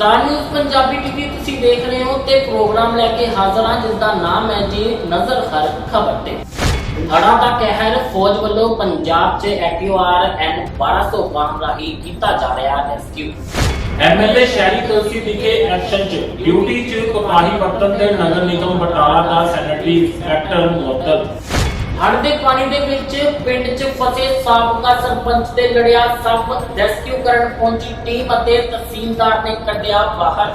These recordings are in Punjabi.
ਸਟਾਰ ਨਿਊਜ਼ ਪੰਜਾਬੀ ਟੀਵੀ ਤੁਸੀਂ ਦੇਖ ਰਹੇ ਹੋ ਤੇ ਪ੍ਰੋਗਰਾਮ ਲੈ ਕੇ ਹਾਜ਼ਰ ਹਾਂ ਜਿਸ ਦਾ ਨਾਮ ਹੈ ਜੀ ਨਜ਼ਰ ਹਰ ਖਬਰ ਤੇ। ਹੜਾ ਦਾ ਕਹਿਰ, ਫੌਜ ਵੱਲੋਂ ਪੰਜਾਬ 'ਚ ਐਟੀਓਆਰ ਐਨ 1200 ਵਾਹਨ ਰਾਹੀਂ ਕੀਤਾ ਜਾ ਰਿਹਾ ਰੈਸਕਿਊ ਐਮਐਲਏ ਸ਼ਹਿਰੀ ਕਲਸੀ ਵਿਖੇ ਐਕਸ਼ਨ 'ਚ। ਡਿਊਟੀ 'ਚ ਕੋਤਾਹੀ ਵਰਤਨ ਤੇ ਨਗਰ ਨਿਗਮ ਬਟਾਲਾ ਦਾ ਸੈਨੇਟਰੀ ਇੰਸਪੈਕਟਰ ਮੁਅੱਤਲ। ਹੜ੍ਹ ਦੇ ਪਾਣੀ ਦੇ ਵਿੱਚ ਪਿੰਡ 'ਚ ਫਸੇ ਸਾਬਕਾ ਸਰਪੰਚ ਤੇ ਲੜਿਆ ਸੱਪ। ਰੈਸਕਿਊ ਕਰਨ ਪਹੁੰਚੀ ਟੀਮ ਅਤੇ ਤਹਿਸੀਲਦਾਰ ਨੇ ਕੱਢਿਆ ਬਾਹਰ।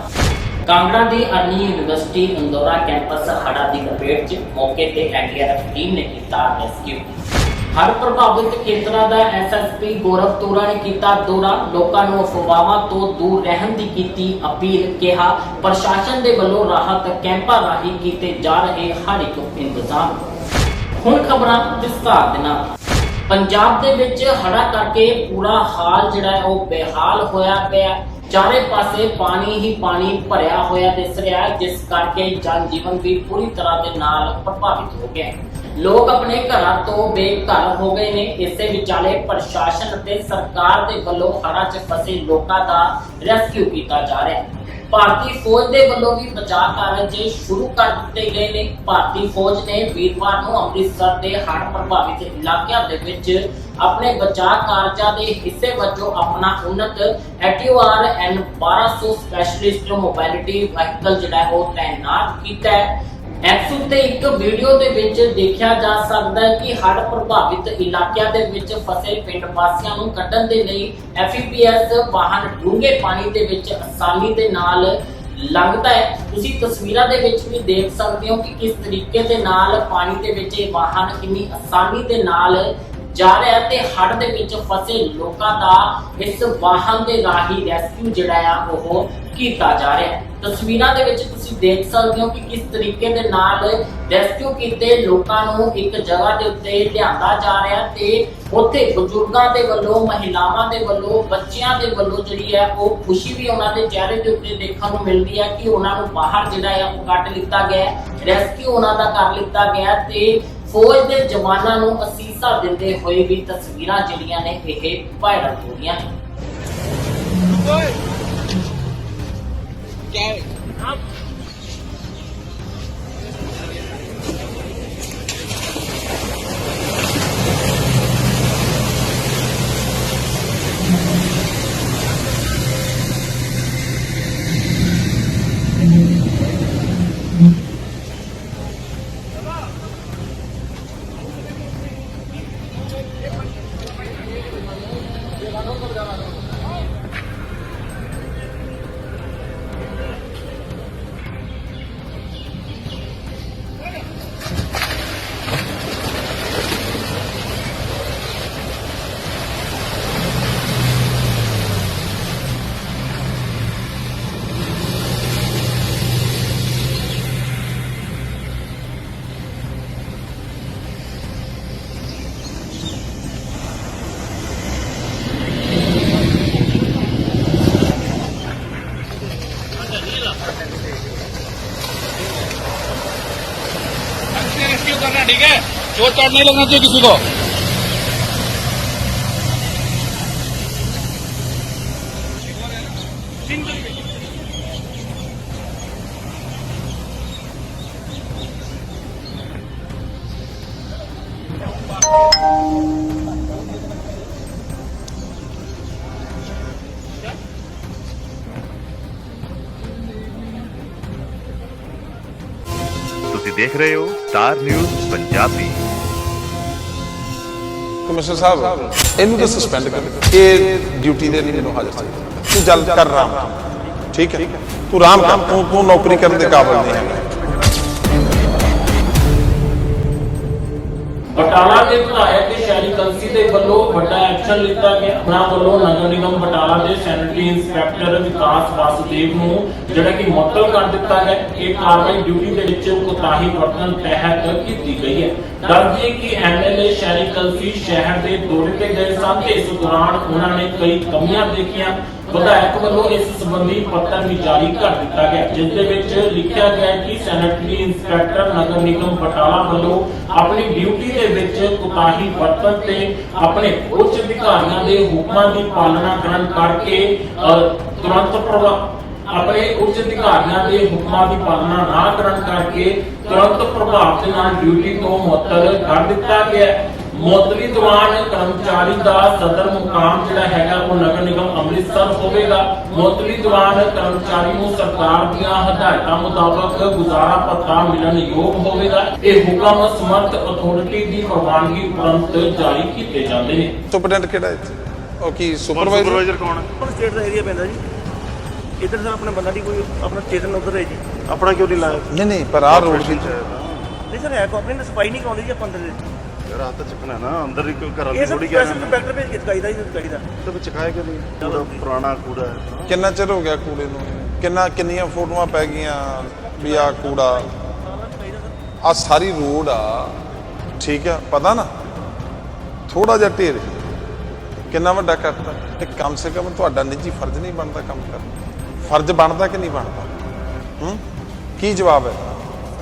ਕਾਂਗੜਾ ਦੀ ਅਰਨੀ ਯੂਨੀਵਰਸਿਟੀ, ਇੰਦੋਰਾ ਕੈਂਪਸ ਹੜ੍ਹਾਂ ਦੀ ਲਪੇਟ 'ਚ ਮੌਕੇ ਤੇ ਐਨਡੀਆਰਐਫ ਟੀਮ ਨੇ ਕੀਤਾ ਰੈਸਕਿਊ ਹੜ੍ਹ ਪ੍ਰਭਾਵਿਤ ਖੇਤਰਾਂ ਦਾ ਐਸਐਸਪੀ ਗੌਰਵ ਤੋਰਾ ਨੇ ਕੀਤਾ ਦੌਰਾ। ਲੋਕਾਂ ਨੂੰ ਅਫਵਾਹਾਂ ਤੋਂ ਦੂਰ ਰਹਿਣ ਦੀ ਕੀਤੀ ਅਪੀਲ, ਕਿਹਾ। ਪ੍ਰਸ਼ਾਸਨ ਦੇ ਵੱਲੋਂ ਰਾਹਤ ਕੈਂਪਾਂ ਰਾਹੀਂ ਕੀਤੇ ਜਾ ਰਹੇ ਹਰ ਇੱਕ ਇੰਤਜ਼ਾਮ। ਹੁਣ ਖਬਰਾਂ ਵਿਸਤਾਰ ਦੇ ਨਾਲ। ਪੰਜਾਬ ਦੇ ਵਿੱਚ ਹੜ੍ਹਾਂ ਕਰਕੇ ਪੂਰਾ ਹਾਲ ਜਿਹੜਾ ਹੈ ਉਹ ਬੇਹਾਲ ਹੋਇਆ ਪਿਆ। ਚਾਰੇ ਪਾਸੇ ਪਾਣੀ ਹੀ ਪਾਣੀ ਭਰਿਆ ਹੋਇਆ ਦਿਸ ਰਿਹਾ ਹੈ, ਜਿਸ ਕਰਕੇ ਜਨ ਜੀਵਨ ਵੀ ਪੂਰੀ ਤਰ੍ਹਾਂ ਦੇ ਨਾਲ ਪ੍ਰਭਾਵਿਤ ਹੋ ਗਿਆ ਹੈ। ਲੋਕ ਆਪਣੇ ਘਰਾਂ ਤੋਂ ਬੇਘਰ ਹੋ ਗਏ ਨੇ। ਇਸੇ ਵਿਚਾਲੇ ਪ੍ਰਸ਼ਾਸਨ ਅਤੇ ਸਰਕਾਰ ਦੇ ਵੱਲੋਂ ਹੜ੍ਹਾਂ 'ਚ ਫਸੇ ਲੋਕਾਂ ਦਾ ਰੈਸਕਿਊ ਕੀਤਾ ਜਾ ਰਿਹਾ ਹੈ। ਭਾਰਤੀ ਫੌਜ ਦੇ ਵੱਲੋਂ ਵੀ ਬਚਾਅ ਕਾਰਜ ਸ਼ੁਰੂ ਕਰ ਦਿੱਤੇ ਗਏ ਨੇ। ਭਾਰਤੀ ਫੌਜ ਨੇ ਵੀਰਵਾਰ ਨੂੰ ਅੰਮ੍ਰਿਤਸਰ ਦੇ ਹੜ੍ਹ ਪ੍ਰਭਾਵਿਤ ਇਲਾਕਿਆਂ ਦੇ ਵਿੱਚ ਆਪਣੇ ਬਚਾਅ ਕਾਰਜਾਂ ਦੇ ਹਿੱਸੇ ਵਜੋਂ ਆਪਣਾ ਉਨਤ ਐਟੀਓਆਰ ਐਨ 1200 ਸਪੈਸ਼ਲਿਸਟ ਮੋਬਾਈਲਿਟੀ ਵਹੀਕਲ ਜਿਹੜਾ ਉਹ ਤਾਇਨਾਤ ਕੀਤਾ ਹੈ। ਐਕਸ ਉੱਤੇ ਇੱਕ ਵੀਡੀਓ ਦੇ ਵਿੱਚ ਦੇਖਿਆ ਜਾ ਸਕਦਾ ਹੈ ਕਿ ਹੜ੍ਹ ਪ੍ਰਭਾਵਿਤ ਇਲਾਕਿਆਂ ਦੇ ਵਿੱਚ ਫਸੇ ਪਿੰਡ ਵਾਸੀਆਂ ਨੂੰ ਕੱਢਣ ਦੇ ਲਈ ਐਫਪੀਐਸ ਵਾਹਨ ਡੂੰਘੇ ਪਾਣੀ ਦੇ ਵਿੱਚ ਆਸਾਨੀ ਦੇ ਨਾਲ ਲੰਘਦਾ ਹੈ। ਤੁਸੀਂ ਤਸਵੀਰਾਂ ਦੇ ਵਿੱਚ ਵੀ ਦੇਖ ਸਕਦੇ ਹੋ ਕਿ ਕਿਸ ਤਰੀਕੇ ਦੇ ਨਾਲ ਪਾਣੀ ਦੇ ਵਿੱਚ ਇਹ ਵਾਹਨ ਕਿੰਨੀ ਆਸਾਨੀ ਦੇ ਨਾਲ ਜਾ ਰਿਹਾ ਤੇ ਹੜ੍ਹ ਦੇ ਵਿੱਚ ਫਸੇ ਲੋਕਾਂ ਦਾ ਇਸ ਵਾਹਨ ਦੇ ਰਾਹੀਂ ਰੈਸਕਿਊ ਜਿਹੜਾ ਆ, ਉਹ ਕੀਤਾ ਜਾ ਰਿਹਾ ਹੈ। ਤਸਵੀਰਾਂ ਦੇ ਵਿੱਚ ਤੁਸੀਂ ਦੇਖ ਸਕਦੇ ਹੋ ਕਿ ਕਿਸ ਤਰੀਕੇ ਦੇ ਨਾਲ ਰੈਸਕਿਊ ਕੀਤੇ ਲੋਕਾਂ ਨੂੰ ਇੱਕ ਜਗ੍ਹਾ ਦੇ ਉੱਤੇ ਲਿਆਂਦਾ ਜਾ ਰਿਹਾ ਤੇ ਉੱਥੇ ਬਜ਼ੁਰਗਾਂ ਦੇ ਵੱਲੋਂ, ਮਹਿਲਾਵਾਂ ਦੇ ਵੱਲੋਂ, ਬੱਚਿਆਂ ਦੇ ਵੱਲੋਂ ਜਿਹੜੀ ਹੈ ਉਹ ਖੁਸ਼ੀ ਵੀ ਉਹਨਾਂ ਦੇ ਚਿਹਰੇ ਦੇ ਉੱਤੇ ਦੇਖਣ ਨੂੰ ਮਿਲਦੀ ਹੈ ਕਿ ਉਹਨਾਂ ਨੂੰ ਬਾਹਰ ਜਿਹੜਾ ਹੈ ਉਹ ਕੱਢ ਲਿੱਤਾ ਗਿਆ ਰੈਸਕਿਊ ਉਹਨਾਂ ਦਾ ਕਰ ਲਿੱਤਾ ਗਿਆ ਤੇ ਫੌਜ ਦੇ ਜਵਾਨਾਂ ਨੂੰ ਅਸੀਸਾਂ ਦਿੰਦੇ ਹੋਏ ਵੀ ਤਸਵੀਰਾਂ ਜਿਹੜੀਆਂ ਨੇ ਇਹ ਵਾਇਰਲ ਹੋ ਰਹੀਆਂ ਨੇ। I'm. चोट चोट नहीं लगना चाहिए किसी को ਦੇਖ ਰਹੇ ਹੋ ਸਟਾਰ ਨਿਊਜ਼ ਪੰਜਾਬੀ। ਕਮਿਸ਼ਨਰ ਸਾਹਿਬ ਇਹਨੂੰ ਤਾਂ ਸਸਪੈਂਡ ਕਰ ਇਹ ਡਿਊਟੀ ਦੇ ਲਈ ਮੈਨੂੰ ਹਾਜ਼ਰ ਚਾਹੀਦਾ ਤੂੰ ਜਲ ਕਰ ਰਾਮ ਠੀਕ ਹੈ? ਤੂੰ ਰਾਮ ਕਰ। ਤੂੰ ਤੂੰ ਨੌਕਰੀ ਕਰਨ ਦੇ ਕਾਬਿਲ ਨਹੀਂ ਹੈ ਬਟਾਲਾ ਦੇ ਵਿਧਾਇਕ ਸ਼ਹਿਰੀ ਕਲਸੀ ਦੇ ਵੱਲੋਂ ਵੱਡਾ ਐਕਸ਼ਨ ਲਿੱਤਾ ਗਿਆ। ਉਹਨਾਂ ਵੱਲੋਂ ਨਗਰ ਨਿਗਮ ਬਟਾਲਾ ਦੇ ਸੈਨੇਟਰੀ ਇੰਸਪੈਕਟਰ ਵਿਕਾਸ ਵਾਸੁਦੇਵ ਨੂੰ ਜਿਹੜਾ ਕਿ ਮੁਅੱਤਲ ਕਰ ਦਿੱਤਾ ਹੈ, ਇਹ ਕਾਰਵਾਈ ਡਿਊਟੀ ਦੇ ਵਿੱਚ ਕੋਤਾਹੀ ਵਰਤਣ ਤਹਿਤ ਕੀਤੀ ਗਈ ਹੈ। ਦੱਸਦੇ ਕਿ ਐਮਐਲਏ ਸ਼ਹਿਰੀ ਕਲਸੀ ਸ਼ਹਿਰ ਦੇ ਦੌਰੇ ਤੇ ਗਏ ਸਨ ਤੇ ਇਸ ਦੌਰਾਨ ਉਹਨਾਂ ਨੇ ਕਈ ਕਮੀਆਂ ਦੇਖੀਆਂ। ਵਿਧਾਇਕ ਵੱਲੋਂ ਇਸ ਸੰਬੰਧੀ ਪੱਤਰ ਵੀ ਜਾਰੀ ਕਰ ਦਿੱਤਾ ਗਿਆ, ਜਿਸ ਦੇ ਵਿੱਚ ਲਿਖਿਆ ਗਿਆ ਕਿ ਸੈਨੇਟਰੀ ਇੰਸਪੈਕਟਰ ਨਗਰ ਨਿਗਮ ਬਟਾਲਾ ਵੱਲੋਂ ਆਪਣੀ ਡਿਊਟੀ ਦੇ ਵਿੱਚ ਕੁਤਾਹੀ ਵਰਤਣ ਤੇ ਆਪਣੇ ਉੱਚ ਅਧਿਕਾਰੀਆਂ ਦੇ ਹੁਕਮਾਂ ਦੀ ਪਾਲਣਾ ਕਰਨ ਕਰਕੇ ਤੁਰੰਤ ਪ੍ਰਭਾਵ ਆਪਣੇ ਉੱਚ ਅਧਿਕਾਰੀਆਂ ਦੇ ਹੁਕਮਾਂ ਦੀ ਪਾਲਣਾ ਨਾ ਕਰਨ ਕਰਕੇ ਤੁਰੰਤ ਪ੍ਰਭਾਵ ਦੇ ਨਾਲ ਡਿਊਟੀ ਤੋਂ ਮੁਅੱਤਲ ਕਰ ਦਿੱਤਾ ਗਿਆ। ਹੈ ਮੁਅੱਤਲੀ ਦੌਰਾਨ ਕਰਮਚਾਰੀ ਦਾ ਸਦਰ ਮੁਕਾਮ ਜਿਹੜਾ ਹੈਗਾ ਉਹ ਨਗਰ ਨਿਗਮ ਅੰਮ੍ਰਿਤਸਰ ਹੋਵੇਗਾ। ਮੁਅੱਤਲੀ ਦੌਰਾਨ ਕਰਮਚਾਰੀ ਨੂੰ ਸਰਕਾਰ ਦੀਆਂ ਹਦਾਇਤਾਂ ਮੁਤਾਬਕ ਗੁਜ਼ਾਰਾ ਭੱਤਾ ਮਿਲਣ ਯੋਗ ਹੋਵੇਗਾ। ਇਹ ਹੁਕਮ ਸਮਰਥ ਅਥਾਰਟੀ ਦੀ ਪ੍ਰਵਾਨਗੀ ਉਪਰੰਤ ਜਾਰੀ ਕੀਤੇ ਜਾਂਦੇ ਨੇ। ਸੁਪਰਡੈਂਟ ਕਿਹੜਾ ਇੱਥੇ? ਉਹ ਕੀ ਸੁਪਰਵਾਈਜ਼ਰ? ਸੁਪਰਵਾਈਜ਼ਰ ਕੌਣ ਹੈ? ਆਪਣਾ ਸਟੇਟ ਦਾ ਏਰੀਆ ਪੈਂਦਾ ਜੀ। ਇੱਧਰ ਸਰ ਆਪਣਾ ਬੰਦਾ ਨਹੀਂ ਕੋਈ ਆਪਣਾ ਸਟੇਸ਼ਨ ਉਧਰ ਹੈ ਜੀ। ਆਪਣਾ ਕਿਉਂ ਨਹੀਂ ਲਾਇਆ? ਨਹੀਂ ਨਹੀਂ ਪਰ ਆਹ ਰੋਡ ਵੀ ਨਹੀਂ ਸਰ ਹੈ ਕੰਪਨੀ ਨੇ ਸਫ਼ਾਈ ਨਹੀਂ ਕਰਾਉਂਦੀ ਜੀ ਆਪਾਂ ਅੰਦਰ ਦੇ। ਯਾਰ ਆਹ ਤਾਂ ਚੱਕਣਾ ਨਾ ਅੰਦਰ ਹੀ ਕੋਈ ਘਰ ਇਹ ਵਾਲੀ ਸਭ ਥੋੜੀ ਗਿਆ ਸਪੈਸ਼ਲ ਕੰਪੈਕਟਰ ਭੇਜ ਕੇ ਚਕਾਈਦਾ ਜੀ ਚਕਾਈ ਦਾ। ਤਾਂ ਵਿੱਚ ਚਕਾਇਆ ਕਿਉਂ ਨਹੀਂ? ਕੂੜਾ ਪੁਰਾਣਾ ਕੂੜਾ ਹੈ। ਕਿੰਨਾ ਚਿਰ ਹੋ ਗਿਆ ਕੂੜੇ ਨੂੰ? ਕਿੰਨਾ ਕਿੰਨੀਆਂ ਫੋਟੋਆਂ ਪੈ ਗਈਆਂ ਵੀ ਆ ਕੂੜਾ? ਆ ਸਾਰੀ ਰੋਡ ਆ। ਠੀਕ ਆ ਪਤਾ ਨਾ? ਥੋੜਾ ਜਿਹਾ ਢੇਰ। ਕਿੰਨਾ ਵੱਡਾ ਕਰਤਾ ਤੇ? ਕਮ ਸੇ ਕਮ ਤੁਹਾਡਾ ਨਿੱਜੀ ਫਰਜ਼ ਨਹੀਂ ਬਣਦਾ ਕੰਮ ਕਰਨਾ ਫਰਜ਼ ਬਣਦਾ ਕਿ ਨਹੀਂ ਬਣਦਾ? ਹੂੰ? ਕੀ ਜਵਾਬ ਹੈ?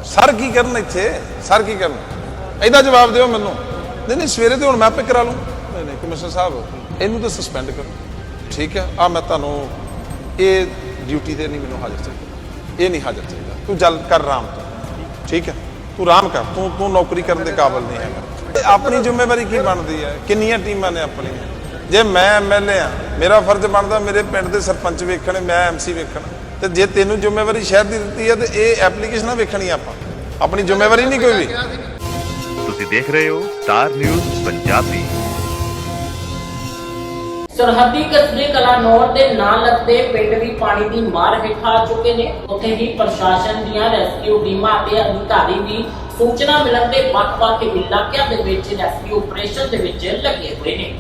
ਸਰ ਕੀ ਕਰਨ ਇੱਥੇ? ਸਰ ਕੀ ਕਰਨ? ਇਹਦਾ ਜਵਾਬ ਦਿਓ ਮੈਨੂੰ। ਨਹੀਂ ਨਹੀਂ, ਸਵੇਰੇ ਤੇ ਹੁਣ ਮੈਂ ਆਪੇ ਕਰਾ ਲੂੰ। ਨਹੀਂ ਨਹੀਂ ਕਮਿਸ਼ਨਰ ਸਾਹਿਬ, ਇਹਨੂੰ ਤਾਂ ਸਸਪੈਂਡ ਕਰੋ। ਠੀਕ ਹੈ ਆ ਮੈਂ ਤੁਹਾਨੂੰ ਇਹ ਡਿਊਟੀ ਤੇ ਨਹੀਂ ਮੈਨੂੰ ਹਾਜ਼ਰ ਚਾਹੀਦਾ। ਇਹ ਨਹੀਂ ਹਾਜ਼ਰ ਚਾਹੀਦਾ। ਤੂੰ ਜਲ ਕਰ ਆਰਾਮ ਤੋਂ। ਠੀਕ ਹੈ, ਤੂੰ ਆਰਾਮ ਕਰ। ਤੂੰ ਤੂੰ ਨੌਕਰੀ ਕਰਨ ਦੇ ਕਾਬਿਲ ਨਹੀਂ ਹੈਗਾ। ਤੇ ਆਪਣੀ ਜ਼ਿੰਮੇਵਾਰੀ ਕੀ ਬਣਦੀ ਹੈ? ਕਿੰਨੀਆਂ ਟੀਮਾਂ ਨੇ ਆਪਣੀਆਂ? ਜੇ ਮੈਂ ਐਮਐਲਏ ਆ ਮੇਰਾ ਫਰਜ਼ ਬਣਦਾ ਮੇਰੇ ਪਿੰਡ ਦੇ ਸਰਪੰਚ ਵੇਖਣ, ਮੈਂ ਐਮਸੀ ਵੇਖਣ। ਤੇ ਜੇ ਤੈਨੂੰ ਜ਼ਿੰਮੇਵਾਰੀ ਸ਼ਹਿਰ ਦੀ ਦਿੱਤੀ ਹੈ, ਤੇ ਇਹ ਐਪਲੀਕੇਸ਼ਨਾਂ ਵੇਖਣੀ ਆਪਾਂ। ਆਪਣੀ ਜ਼ਿੰਮੇਵਾਰੀ ਨਹੀਂ ਕੋਈ ਵੀ। ਤੁਸੀਂ ਦੇਖ ਰਹੇ ਹੋ ਸਟਾਰ ਨਿਊਜ਼ ਪੰਜਾਬੀ। ਸਰਹੱਦੀ ਕਸਬੇ ਕਲਾਨੌਰ ਦੇ ਨਾਲ ਲੱਗਦੇ ਪਿੰਡ ਵੀ ਪਾਣੀ ਦੀ ਮਾਰ ਹੇਠ ਆ ਚੁੱਕੇ ਨੇ। ਉੱਥੇ ਹੀ ਪ੍ਰਸ਼ਾਸਨ ਦੀਆਂ ਰੈਸਕਿਊ ਟੀਮਾਂ ਅਤੇ ਅਧਿਕਾਰੀ ਵੀ ਸੂਚਨਾ ਮਿਲਣ ਦੇ ਵੱਖ-ਵੱਖ ਇਲਾਕਿਆਂ ਦੇ ਵਿੱਚ ਰੈਸਕਿਊ ਆਪਰੇਸ਼ਨ ਦੇ ਵਿੱਚ ਲੱਗੇ ਹੋਏ ਨੇ।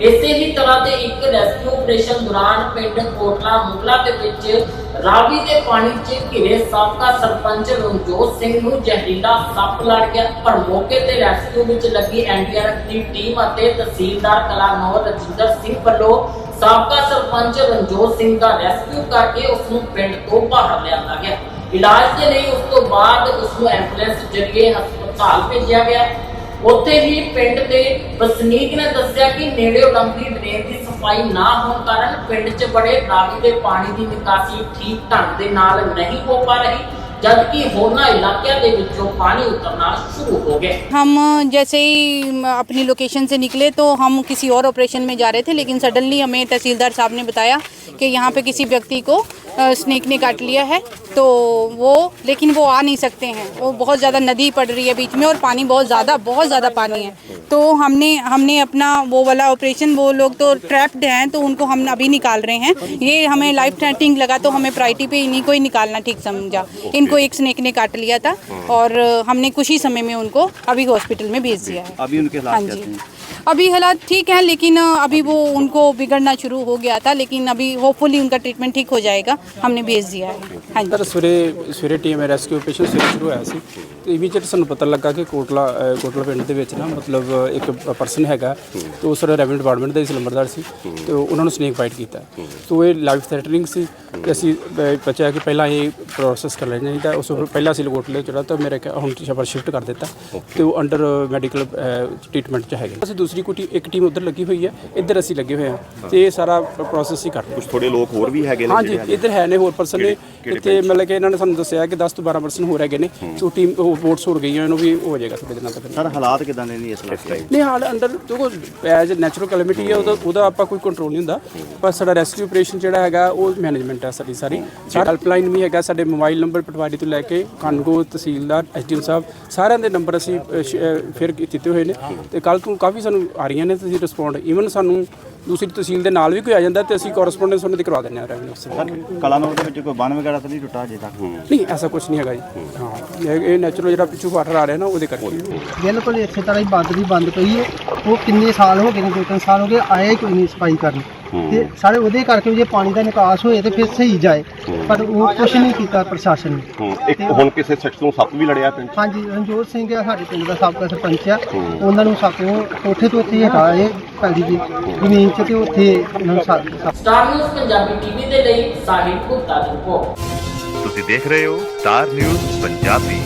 ਇਸੇ ਹੀ ਤਰ੍ਹਾਂ ਦੇ ਇੱਕ ਰੈਸਕਿਊ ਆਪਰੇਸ਼ਨ ਦੌਰਾਨ ਪਿੰਡ ਕੋਟਲਾ ਮੁਗਲਾ ਦੇ ਵਿੱਚ ਰਾਵੀ ਦੇ ਪਾਣੀ 'ਚ ਘਿਰੇ ਸਾਬਕਾ ਸਰਪੰਚ ਰਣਜੋਤ ਸਿੰਘ ਨੂੰ ਜ਼ਹਿਰੀਲਾ ਸੱਪ ਲੜ ਗਿਆ। ਪਰ ਮੌਕੇ ਤੇ ਰੈਸਕਿਊ ਵਿੱਚ ਲੱਗੀ ਐਨਡੀਆਰਐਫ ਦੀ ਟੀਮ ਅਤੇ ਤਹਿਸੀਲਦਾਰ ਕਲਾਨੌਰ ਰਜਿੰਦਰ ਸਿੰਘ ਵੱਲੋਂ ਸਾਬਕਾ ਸਰਪੰਚ ਰਣਜੋਤ ਸਿੰਘ ਦਾ ਰੈਸਕਿਊ ਕਰਕੇ ਉਸ ਨੂੰ ਪਿੰਡ ਤੋਂ ਬਾਹਰ ਲਿਆਂਦਾ ਗਿਆ। ਇਲਾਜ ਦੇ ਲਈ ਉਸ ਤੋਂ ਬਾਅਦ ਉਸ ਨੂੰ ਐਂਬੂਲੈਂਸ ਜ਼ਰੀਏ ਹਸਪਤਾਲ ਭੇਜਿਆ ਗਿਆ। ਉੱਥੇ ਹੀ ਪਿੰਡ ਦੇ ਵਸਨੀਕ ਨੇ ਦੱਸਿਆ ਕਿ ਨੇੜੇ ਲੰਬੀ ਡਰੇਨ ਦੀ ਸਫਾਈ ਨਾ ਹੋਣ ਕਾਰਨ ਪਿੰਡ 'ਚ ਬੜੇ ਰਾਵੀ ਦੇ ਪਾਣੀ ਦੀ ਨਿਕਾਸੀ ਠੀਕ ਢੰਗ ਦੇ ਨਾਲ ਨਹੀਂ ਹੋ ਪਾ ਰਹੀ ਜਦਕਿ ਹੋਰਨਾਂ ਇਲਾਕਿਆਂ ਦੇ ਵਿੱਚੋਂ ਪਾਣੀ ਉਤਰਨਾ ਸ਼ੁਰੂ ਹੋ ਗਿਆ हम जैसे ही म, अपनी लोकेशन से निकले तो हम किसी और ऑपरेशन में जा रहे थे लेकिन सडनली हमें तहसीलदार साहब ने बताया कि यहाँ पे किसी व्यक्ति को अ, स्नेक ने काट लिया है तो वो लेकिन वो आ नहीं सकते हैं। वो बहुत ज़्यादा नदी पड़ रही है बीच में और पानी बहुत ज़्यादा बहुत ज़्यादा पानी है। तो हमने हमने अपना वो वाला ऑपरेशन वो लोग तो ट्रैप्ड हैं तो उनको हम अभी निकाल रहे हैं। ये हमें लाइफ थ्रेटनिंग लगा तो हमें प्रायोरिटी पे इन्हीं को ही निकालना ठीक समझा। इनको एक स्नेक ने काट लिया था और हमने कुछ ही समय में उनको अभी हॉस्पिटल में भेज दिया है। अभी उनके हाँ जी। अभी हालात ठीक हैं, लेकिन अभी वो उनको बिगड़ना शुरू हो गया था, लेकिन अभी होपफुली उनका ट्रीटमेंट ठीक हो जाएगा। हमने भेज दिया है हाँ जी। सर टीम है रेस्क्यू ऑपरेशन शुरू है ਤੇ ਇਮੀਡੀਏਟ ਸਾਨੂੰ ਪਤਾ ਲੱਗਾ ਕਿ ਕੋਟਲਾ ਅ, ਕੋਟਲਾ ਪਿੰਡ ਦੇ ਵਿੱਚ ਨਾ ਮਤਲਬ ਇੱਕ ਪਰਸਨ ਹੈਗਾ ਤੇ ਉਸ ਦਾ ਰੈਵਨਿਊ ਡਿਪਾਰਟਮੈਂਟ ਦਾ ਹੀ ਲੰਬਰਦਾਰ ਸੀ ਤੇ ਉਹਨਾਂ ਨੂੰ ਸਨੇਕ ਬਾਈਟ ਕੀਤਾ। ਤੋਂ ਇਹ ਲਾਈਫ ਥ੍ਰੈਟਨਿੰਗ ਸੀ ਤੇ ਅਸੀਂ ਅ, ਬਚਿਆ ਕਿ ਪਹਿਲਾਂ ਇਹ ਪ੍ਰੋਸੈਸ ਕਰ ਲੈਣਾ ਚਾਹੀਦਾ। ਉਸ ਤੋਂ ਪਹਿਲਾਂ ਅਸੀਂ ਕੋਟਲੇ ਜਿਹੜਾ ਤਾਂ ਮੇਰੇ ਖਿਆਲ ਹੁਣ ਸ਼ਬਰ ਸ਼ਿਫਟ ਕਰ ਦਿੱਤਾ ਤੇ ਉਹ ਅੰਡਰ ਮੈਡੀਕਲ ਟ੍ਰੀਟਮੈਂਟ ਚ ਹੈਗੇ। ਅਸੀਂ ਦੂਸਰੀ ਕੋਈ ਟੀ- ਇੱਕ ਟੀਮ ਉੱਧਰ ਲੱਗੀ ਹੋਈ ਹੈ ਇੱਧਰ ਅਸੀਂ ਲੱਗੇ ਹੋਏ ਹਾਂ ਤੇ ਇਹ ਸਾਰਾ ਪ੍ਰੋਸੈਸ ਹੀ ਕਰ ਰਹੇ ਹਾਂ। ਥੋੜੇ ਲੋਕ ਹੋਰ ਵੀ ਹੈਗੇ ਨੇ ਹਾਂਜੀ ਇੱਧਰ ਹੈ ਨੇ ਹੋਰ ਪਰਸਨ ਨੇ ਇੱਥੇ ਮਤਲਬ ਕਿ ਇਹਨਾਂ ਨੇ ਸਾਨੂੰ ਦੱਸਿਆ ਕਿ 10 ਤੋਂ 12 ਪਰਸਨ ਹੋਰ ਹੈਗੇ ਨੇ ਸੋ ਟੀਮ ਉਹ ਵੋਟਸ ਹੋ ਗਈਆਂ ਇਹਨੂੰ ਵੀ ਹੋ ਜਾਏਗਾ ਥੋੜੇ ਦਿਨਾਂ ਤੱਕ ਸਰ ਹਾਲਾਤ ਕਿਦਾਂ ਦੇ ਨੇ ਇਸ ਟਾਈਮ ਨਹੀਂ ਹਾਲ ਅੰਡਰ ਦੇਖੋ ਐਜ਼ ਨੈਚੁਰਲ ਕੈਲੈਮਿਟੀ ਹੈ ਉਹਦਾ ਉਹਦਾ ਆਪਾਂ ਕੋਈ ਕੰਟਰੋਲ ਨਹੀਂ ਹੁੰਦਾ। ਪਰ ਸਾਡਾ ਰੈਸਕਿਊ ਆਪਰੇਸ਼ਨ ਜਿਹੜਾ ਹੈਗਾ ਉਹ ਮੈਨੇਜਮੈਂਟ ਹੈ ਸਾਡੀ ਸਾਰੀ। ਸਾਡਾ ਹੈਲਪਲਾਈਨ ਵੀ ਹੈਗਾ ਸਾਡੇ ਮੋਬਾਈਲ ਨੰਬਰ ਪਟਵਾਰੀ ਤੋਂ ਲੈ ਕੇ ਕਾਨੂੰਗੋ ਤਹਿਸੀਲਦਾਰ ਐਸਡੀਐਮ ਸਾਹਿਬ ਸਾਰਿਆਂ ਦੇ ਨੰਬਰ ਅਸੀਂ ਫਿਰ ਦਿੱਤੇ ਹੋਏ ਨੇ। ਤੇ ਕੱਲ ਤੋਂ ਕਾਫੀ ਸਾਨੂੰ ਆ ਰਹੀਆਂ ਨੇ ਤੁਸੀਂ ਰਿਸਪੌਂਡ ਈਵਨ ਸਾਨੂੰ ਦੂਸਰੀ ਤਹਿਸੀਲ ਦੇ ਨਾਲ ਵੀ ਕੋਈ ਆ ਜਾਂਦਾ ਤੇ ਅਸੀਂ ਕੋਰਸਪੋਂਡੈਂਸ ਉਹਨਾਂ ਦੀ ਕਰਵਾ ਦਿੰਦੇ ਹਾਂ ਰੈਵਨਿਊ ਅਫਸਰ ਕਲਾਨੌਰ ਦੇ ਵਿੱਚ ਕੋਈ ਬੰਨ ਵਗੈਰਾ ਤਾਂ ਨਹੀਂ ਟੁੱਟਾ ਅਜੇ ਤੱਕ? ਨਹੀਂ ਐਸਾ ਕੁਝ ਨਹੀਂ ਹੈਗਾ ਜੀ। ਹਾਂ ਇਹ- ਇਹ ਨੈਚੁਰਲ ਜਿਹੜਾ ਪਿੱਛੋਂ ਵਾਟਰ ਆ ਰਿਹਾ ਨਾ ਉਹਦੇ ਕਰਕੇ। ਬਿਲਕੁਲ ਇਸੇ ਤਰ੍ਹਾਂ ਹੀ ਬੰਦ ਦੀ ਬੰਦ ਪਈ ਹੈ। ਉਹ ਕਿੰਨੇ ਸਾਲ ਹੋ ਗਏ ਨੇ ਦੋ ਤਿੰਨ ਸਾਲ ਹੋ ਗਏ ਆਇਆ ਹੀ ਕੋਈ ਨਹੀਂ ਸਫ਼ਾਈ ਕਰਨ। ਤੇ ਸਾਰੇ ਉਹਦੇ ਕਰਕੇ ਜੇ ਪਾਣੀ ਦਾ ਨਿਕਾਸ ਹੋਏ ਤੇ ਫਿਰ ਸਹੀ ਜਾਏ। ਪਰ ਉਹ ਕੁਝ ਨਹੀਂ ਕੀਤਾ ਪ੍ਰਸ਼ਾਸਨ ਨੇ। ਇੱਕ ਹੁਣ ਕਿਸੇ ਸ਼ਖਸ ਨੂੰ ਸੱਪ ਵੀ ਲੜਿਆ ਪਿੰਡ ਹਾਂਜੀ ਰਣਜੋਤ ਸਿੰਘ ਆ ਸਾਡੇ ਪਿੰਡ ਦਾ ਸਾਬਕਾ ਸਰਪੰਚ ਆ। ਉਹਨਾਂ ਨੂੰ ਸਾਪਿਓ ਕੋਠੇ ਤੋਂ ਉੱਥੇ ਹਟਾਏ ਪੈਲੀ ਦੀ। ਜ਼ਮੀਨ 'ਚ ਤੇ ਉੱਥੇ ਉਹਨਾਂ ਨੂੰ ਸੱਪ ਸੱਪ ਸਟਾਰ ਨਿਊਜ਼ ਪੰਜਾਬੀ ਟੀਵੀ ਦੇ ਲਈ ਸਾਹਿਲ ਗੁਪਤਾ ਦੀ ਰਿਪੋਰਟ। ਤੁਸੀਂ ਦੇਖ ਰਹੇ ਹੋ ਸਟਾਰ ਨਿਊਜ਼ ਪੰਜਾਬੀ।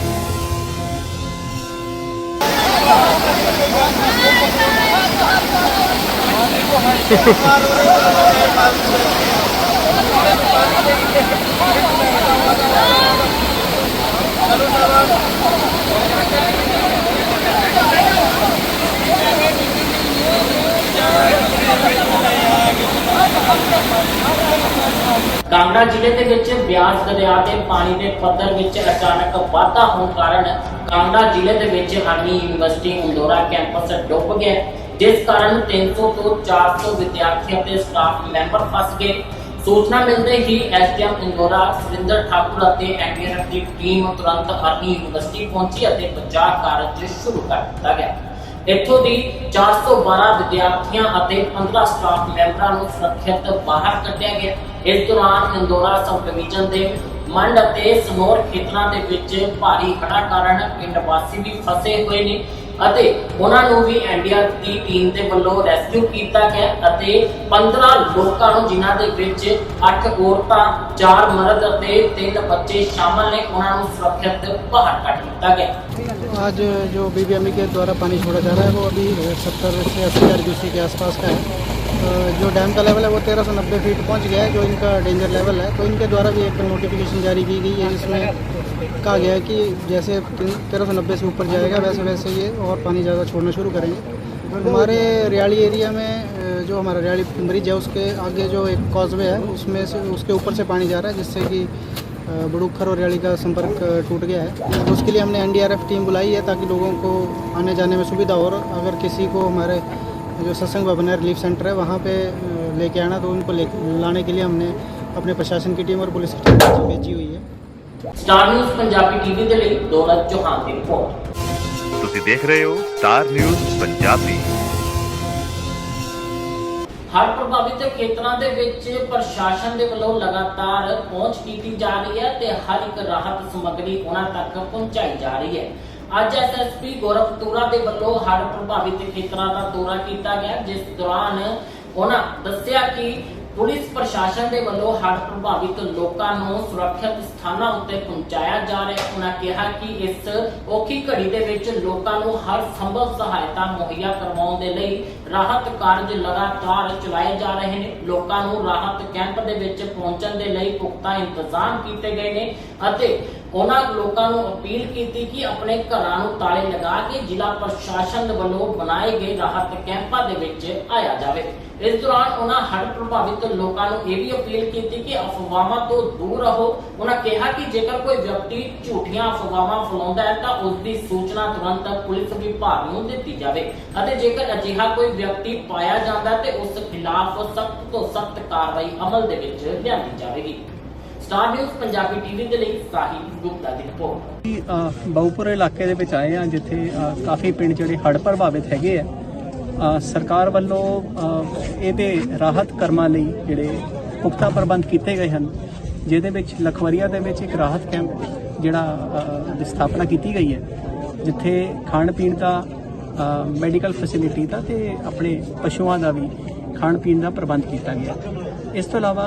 ਕਾਂਗੜਾ ਜ਼ਿਲ੍ਹੇ ਦੇ ਵਿੱਚ ਬਿਆਸ ਦਰਿਆ ਦੇ ਪਾਣੀ ਦੇ ਪੱਧਰ ਵਿੱਚ ਅਚਾਨਕ ਵਾਧਾ ਹੋਣ ਕਾਰਨ ਕਾਂਗੜਾ ਜ਼ਿਲ੍ਹੇ ਦੇ ਵਿੱਚ ਅਰਨੀ ਯੂਨੀਵਰਸਿਟੀ ਇੰਦੋਰਾ ਕੈਂਪਸ ਡੁੱਬ ਗਿਆ। ਜਿਸ ਕਾਰਨ 300 ਤੋਂ 400 ਵਿਦਿਆਰਥੀ ਅਤੇ ਸਟਾਫ ਮੈਂਬਰ ਫਸ ਗਏ। ਸੂਚਨਾ ਮਿਲਦੇ ਹੀ ਐਸਡੀਐਮ ਇੰਦੋਰਾ, ਸੁਰਿੰਦਰ ਠਾਕੁਰ ਅਤੇ ਐਨਡੀਆਰਐਫ ਦੀ ਟੀਮ ਤੁਰੰਤ ਅਰਨੀ ਯੂਨੀਵਰਸਿਟੀ ਪਹੁੰਚੀ ਅਤੇ ਬਚਾਅ ਕਾਰਜ ਸ਼ੁਰੂ ਕਰ ਦਿੱਤਾ ਗਿਆ। ਇੱਥੋਂ ਦੀ 412 ਵਿਦਿਆਰਥੀਆਂ ਅਤੇ 15 ਸਟਾਫ ਮੈਂਬਰਾਂ ਨੂੰ ਸੁਰੱਖਿਅਤ ਬਾਹਰ ਕੱਢਿਆ ਗਿਆ। ਇਸ ਦੌਰਾਨ ਇੰਦੋਰਾ ਸਬ ਡਿਵੀਜ਼ਨ ਦੇ ਮੰਡ ਅਤੇ ਸਨੌਰ ਖੇਤਰਾਂ ਦੇ ਵਿੱਚ ਭਾਰੀ ਹੜ੍ਹਾਂ ਕਾਰਨ ਪਿੰਡ ਵਾਸੀ ਵੀ ਫਸੇ ਹੋਏ ਨੇ। ਅਤੇ ਉਹਨਾਂ ਨੂੰ ਵੀ ਐਨਡੀਆਰ ਦੀ ਟੀਮ ਦੇ ਵੱਲੋਂ ਰੈਸਕਿਊ ਕੀਤਾ ਗਿਆ ਅਤੇ 15 ਲੋਕਾਂ ਨੂੰ ਜਿਨ੍ਹਾਂ ਦੇ ਵਿੱਚ 8 ਔਰਤਾਂ 4 ਮਰਦ ਅਤੇ 3 ਬੱਚੇ ਸ਼ਾਮਲ ਨੇ ਉਹਨਾਂ ਨੂੰ ਸੁਰੱਖਿਅਤ ਬਾਹਰ ਕੱਢ ਦਿੱਤਾ ਗਿਆ आज जो बीबीएमई के द्वारा पानी छोड़ा जा रहा है वो अभी सत्तर से अस्सी हज़ार क्यूसी के आसपास का है अ, जो डैम का लेवल है वो तेरह सौ नब्बे फीट पहुँच गया है, जो इनका डेंजर लेवल है। तो इनके द्वारा भी एक नोटिफिकेशन जारी की गई है, जिसमें कहा गया है कि जैसे तेरह सौ नब्बे से ऊपर जाएगा, वैसे वैसे ये और पानी ज़्यादा छोड़ना शुरू करेंगे। हमारे रियाली एरिया में जो हमारा रियाली ब्रिज है, उसके आगे जो एक कॉजवे है, उसमें से, उसके ऊपर से पानी जा रहा है, जिससे कि बड़ूखर और रियाली का संपर्क टूट गया है। तो उसके लिए हमने एनडीआरएफ टीम बुलाई है, ताकि लोगों को आने जाने में सुविधा हो, और अगर किसी को हमारे जो सत्संग भवन है रिलीफ सेंटर है वहाँ पे अ, लेके आना तो उनको ले लाने के लिए हमने अपने प्रशासन की टीम और पुलिस की टीम भेजी हुई है ਸਟਾਰ ਨਿਊਜ਼ ਪੰਜਾਬੀ ਟੀਵੀ ਦੇ ਲਈ ਦੌਲਤ ਚੌਹਾਨ ਦੀ ਰਿਪੋਰਟ ਤੁਸੀਂ ਦੇਖ ਰਹੇ ਹੋ ਸਟਾਰ ਨਿਊਜ਼ ਪੰਜਾਬੀ ਹੜ੍ਹ ਪ੍ਰਭਾਵਿਤ ਖੇਤਰਾਂ ਦੇ ਵਿੱਚ ਪ੍ਰਸ਼ਾਸਨ ਦੇ ਵੱਲੋਂ ਲਗਾਤਾਰ ਪਹੁੰਚ ਕੀਤੀ ਜਾ ਰਹੀ ਹੈ ਤੇ ਹਰ ਇੱਕ ਰਾਹਤ ਸਮੱਗਰੀ ਉਹਨਾਂ ਤੱਕ ਪਹੁੰਚਾਈ ਜਾ ਰਹੀ ਹੈ ਅੱਜ ਐਸਐਸਪੀ ਗੌਰਵ ਤੂਰਾ ਦੇ ਵੱਲੋਂ ਹੜ੍ਹ ਪ੍ਰਭਾਵਿਤ ਖੇਤਰਾਂ ਦਾ ਦੌਰਾ ਕੀਤਾ ਗਿਆ, ਜਿਸ ਦੌਰਾਨ ਉਹਨਾਂ ਦੱਸਿਆ ਕਿ ਪੁਲਿਸ ਪ੍ਰਸ਼ਾਸਨ ਦੇ ਵੱਲੋਂ ਹੜ੍ਹ ਪ੍ਰਭਾਵਿਤ ਲੋਕਾਂ ਨੂੰ ਸੁਰੱਖਿਅਤ ਸਥਾਨਾਂ ਉੱਤੇ ਪਹੁੰਚਾਇਆ ਜਾ ਰਿਹਾ ਹੈ। ਉਹਨਾਂ ਕਿਹਾ ਕਿ ਇਸ ਔਖੀ ਘੜੀ ਦੇ ਵਿੱਚ ਲੋਕਾਂ ਨੂੰ ਹਰ ਸੰਭਵ ਸਹਾਇਤਾ ਮੁਹੱਈਆ ਕਰਵਾਉਣ ਦੇ ਲਈ ਰਾਹਤ ਕਾਰਜ ਲਗਾਤਾਰ ਚਲਾਏ ਜਾ ਰਹੇ ਨੇ। ਲੋਕਾਂ ਨੂੰ ਰਾਹਤ ਕੈਂਪ ਦੇ ਵਿੱਚ ਪਹੁੰਚਣ ਦੇ ਲਈ ਪੁਖਤਾ ਇੰਤਜ਼ਾਮ ਕੀਤੇ ਗਏ ਨੇ ਅਤੇ ਉਹਨਾਂ ਲੋਕਾਂ ਨੂੰ ਅਪੀਲ ਕੀਤੀ ਕਿ ਆਪਣੇ ਘਰਾਂ ਨੂੰ ਤਾਲੇ ਲਗਾ ਕੇ ਜ਼ਿਲ੍ਹਾ ਪ੍ਰਸ਼ਾਸਨ ਵੱਲੋਂ ਬਣਾਏ ਗਏ ਰਾਹਤ ਕੈਂਪਾਂ ਦੇ ਵਿੱਚ ਆਇਆ ਜਾਵੇ। ਇਸ ਦੌਰਾਨ ਉਹਨਾਂ ਹੜ੍ਹ ਪ੍ਰਭਾਵਿਤ ਲੋਕਾਂ ਨੂੰ ਇਹ ਵੀ ਅਪੀਲ ਕੀਤੀ ਕਿ ਅਫਵਾਹਾਂ ਤੋਂ ਦੂਰ ਰਹੋ। ਉਹਨਾਂ ਕਿਹਾ ਕਿ ਜੇਕਰ ਕੋਈ ਵਿਅਕਤੀ ਝੂਠੀਆਂ ਅਫਵਾਹਾਂ ਫੈਲਾਉਂਦਾ ਹੈ ਤਾਂ ਉਸ ਦੀ ਸੂਚਨਾ ਤੁਰੰਤ ਪੁਲਿਸ ਵਿਭਾਗ ਨੂੰ ਦਿੱਤੀ ਜਾਵੇ ਅਤੇ ਜੇਕਰ ਅਜਿਹਾ ਕੋਈ ਵਿਅਕਤੀ ਪਾਇਆ ਜਾਂਦਾ ਤੇ ਉਸ ਖਿਲਾਫ ਸਖਤ ਤੋਂ ਸਖਤ ਕਾਰਵਾਈ ਅਮਲ ਦੇ ਵਿੱਚ ਲਿਆਂਦੀ ਜਾਵੇਗੀ। ਸਟਾਰ ਨਿਊਜ਼ ਪੰਜਾਬੀ ਟੀਵੀ ਦੇ ਲਈ ਸਾਹਿਲ ਗੁਪਤਾ ਦੀ ਰਿਪੋਰਟ। ਅ, ਇਲਾਕੇ ਦੇ ਵਿੱਚ ਆਏ ਆ ਜਿੱਥੇ ਕਾਫੀ ਪਿੰਡ ਜਿਹੜੇ ਹੜ੍ਹ ਪ੍ਰਭਾਵਿਤ ਹੈਗੇ ਆ। ਸਰਕਾਰ ਵੱਲੋਂ ਇਹਦੇ ਰਾਹਤ ਕਰਮਾਂ ਲਈ ਜਿਹੜੇ ਪੁਖਤਾ ਪ੍ਰਬੰਧ ਕੀਤੇ ਗਏ ਹਨ ਜਿਹਦੇ ਵਿੱਚ ਲਖਵਰੀਆ ਦੇ ਵਿੱਚ ਇੱਕ ਰਾਹਤ ਕੈਂਪ ਜਿਹੜਾ ਦੀ ਸਥਾਪਨਾ ਕੀਤੀ ਗਈ ਹੈ ਜਿੱਥੇ ਖਾਣ ਪੀਣ ਦਾ ਮੈਡੀਕਲ ਫੈਸਿਲਿਟੀ ਦਾ ਤੇ ਆਪਣੇ ਪਸ਼ੂਆਂ ਦਾ ਵੀ ਖਾਣ ਪੀਣ ਦਾ ਪ੍ਰਬੰਧ ਕੀਤਾ ਗਿਆ। ਇਸ ਤੋਂ ਇਲਾਵਾ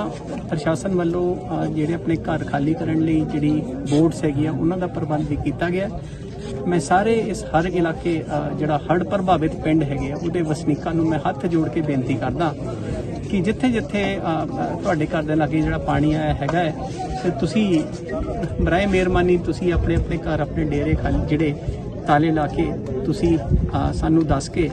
ਪ੍ਰਸ਼ਾਸਨ ਵੱਲੋਂ ਜਿਹੜੇ ਆਪਣੇ ਘਰ ਖਾਲੀ ਕਰਨ ਲਈ ਜਿਹੜੀ ਬੋਰਡਸ ਹੈਗੀਆਂ, ਉਹਨਾਂ ਦਾ ਪ੍ਰਬੰਧ ਵੀ ਕੀਤਾ ਗਿਆ ਮੈਂ ਸਾਰੇ ਇਸ ਹਰ ਇਲਾਕੇ ਜਿਹੜਾ ਹੜ੍ਹ ਪ੍ਰਭਾਵਿਤ ਪਿੰਡ ਹੈਗੇ ਆ, ਉਹਦੇ ਵਸਨੀਕਾਂ ਨੂੰ ਮੈਂ ਹੱਥ ਜੋੜ ਕੇ ਬੇਨਤੀ ਕਰਦਾ ਕਿ ਜਿੱਥੇ ਜਿੱਥੇ ਤੁਹਾਡੇ ਘਰ ਦੇ ਲਾਗੇ ਜਿਹੜਾ ਪਾਣੀ ਆਇਆ ਹੈਗਾ ਹੈ, ਤੇ ਤੁਸੀਂ ਬਰਾਏ ਮਿਹਰਬਾਨੀ, ਤੁਸੀਂ ਆਪਣੇ ਆਪਣੇ ਘਰ, ਆਪਣੇ ਡੇਰੇ ਖਾਲੀ, ਜਿਹੜੇ ਤਾਲੇ ਲਾ ਕੇ ਤੁਸੀਂ ਸਾਨੂੰ ਦੱਸ ਕੇ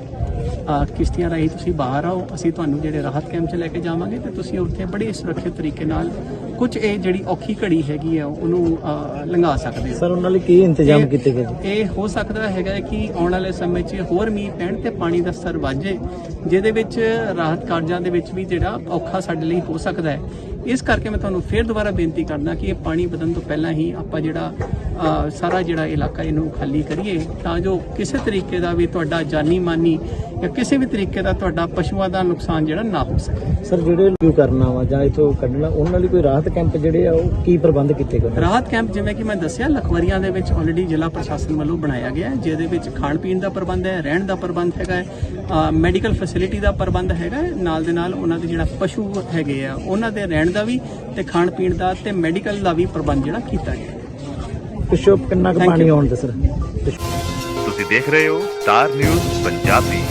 ਕਿਸ਼ਤੀਆਂ ਰਾਹੀਂ ਤੁਸੀਂ ਬਾਹਰ ਆਓ ਅਸੀਂ ਤੁਹਾਨੂੰ ਜਿਹੜੇ ਰਾਹਤ ਕੈਂਪ 'ਚ ਲੈ ਕੇ ਜਾਵਾਂਗੇ ਤੇ ਤੁਸੀਂ ਉੱਥੇ ਬੜੇ ਸੁਰੱਖਿਅਤ ਤਰੀਕੇ ਨਾਲ ਕੁਝ ਇਹ ਜਿਹੜੀ ਔਖੀ ਘੜੀ ਹੈਗੀ ਆ ਉਹਨੂੰ ਲੰਘਾ ਸਕਦੇ ਹੋ। ਸਰ ਉਹਨਾਂ ਲਈ ਕੀ ਇੰਤਜ਼ਾਮ ਕੀਤੇ ਗਏ ਇਹ ਹੋ ਸਕਦਾ ਹੈਗਾ ਕਿ ਆਉਣ ਵਾਲੇ ਸਮੇਂ 'ਚ ਹੋਰ ਮੀਂਹ ਪੈਣ ਤੇ ਪਾਣੀ ਦਾ ਸਤਰ ਵਾਜੇ ਜਿਹਦੇ ਵਿੱਚ ਰਾਹਤ ਕਾਰਜਾਂ ਦੇ ਵਿੱਚ ਵੀ ਜਿਹੜਾ ਔਖਾ ਸਾਡੇ ਲਈ ਹੋ ਸਕਦਾ ਹੈ। ਇਸ ਕਰਕੇ ਮੈਂ ਤੁਹਾਨੂੰ ਫੇਰ ਦੁਬਾਰਾ ਬੇਨਤੀ ਕਰਦਾ ਕਿ ਇਹ ਪਾਣੀ ਵਧਣ ਤੋਂ ਪਹਿਲਾਂ ਹੀ ਆਪਾਂ ਜਿਹੜਾ ਸਾਰਾ ਜਿਹੜਾ ਇਲਾਕਾ ਇਹਨੂੰ ਖਾਲੀ ਕਰੀਏ ਤਾਂ ਜੋ ਕਿਸੇ ਤਰੀਕੇ ਦਾ ਵੀ ਤੁਹਾਡਾ ਜਾਨੀ ਮਾਨੀ ਜਾਂ ਕਿਸੇ ਵੀ ਤਰੀਕੇ ਦਾ ਤੁਹਾਡਾ ਪਸ਼ੂਆਂ ਦਾ ਨੁਕਸਾਨ ਜਿਹੜਾ ਨਾ ਹੋ ਸਕੇ। ਸਰ ਜਿਹੜੇ ਰਿਵਿਊ ਕਰਨਾ ਵਾ ਜਾਂ ਇਥੋਂ ਕੱਢਣਾ ਉਹਨਾਂ ਲਈ ਕੋਈ ਰਾਹਤ ਕੈਂਪ ਜਿਹੜੇ ਆ ਉਹ ਕੀ ਪ੍ਰਬੰਧ ਕੀਤੇ ਗਏ? ਰਾਹਤ ਕੈਂਪ ਜਿਵੇਂ ਕਿ ਮੈਂ ਦੱਸਿਆ ਲਖਵਰੀਆਂ ਦੇ ਵਿੱਚ ਆਲਰੇਡੀ ਜ਼ਿਲ੍ਹਾ ਪ੍ਰਸ਼ਾਸਨ ਵੱਲੋਂ ਬਣਾਇਆ ਗਿਆ ਹੈ ਜਿਹਦੇ ਵਿੱਚ ਖਾਣ ਪੀਣ ਦਾ ਪ੍ਰਬੰਧ ਹੈ ਰਹਿਣ ਦਾ ਪ੍ਰਬੰਧ ਹੈਗਾ ਹੈ ਮੈਡੀਕਲ ਫੈਸਿਲਿਟੀ ਦਾ ਪ੍ਰਬੰਧ ਹੈਗਾ ਨਾਲ ਦੇ ਨਾਲ ਉਹਨਾਂ ਦੇ ਜਿਹੜਾ ਪਸ਼ੂ ਹੈਗੇ ਆ ਉਹਨਾਂ ਦੇ ਰਹਿਣ ਦਾ ਵੀ ਤੇ ਖਾਣ ਪੀਣ ਦਾ ਤੇ ਮੈਡੀਕਲ ਦਾ ਵੀ ਪ੍ਰਬੰਧ ਜਿਹੜਾ ਕੀਤਾ ਗਿਆ ਹੈ। ਪਿਛੋ ਕਿੰਨਾ ਕੁ ਪਾਣੀ. ਆਉਣ ਦਾ ਸਰ ਤੁਸੀਂ ਦੇਖ ਰਹੇ ਹੋ ਸਟਾਰ ਨਿਊਜ਼ ਪੰਜਾਬੀ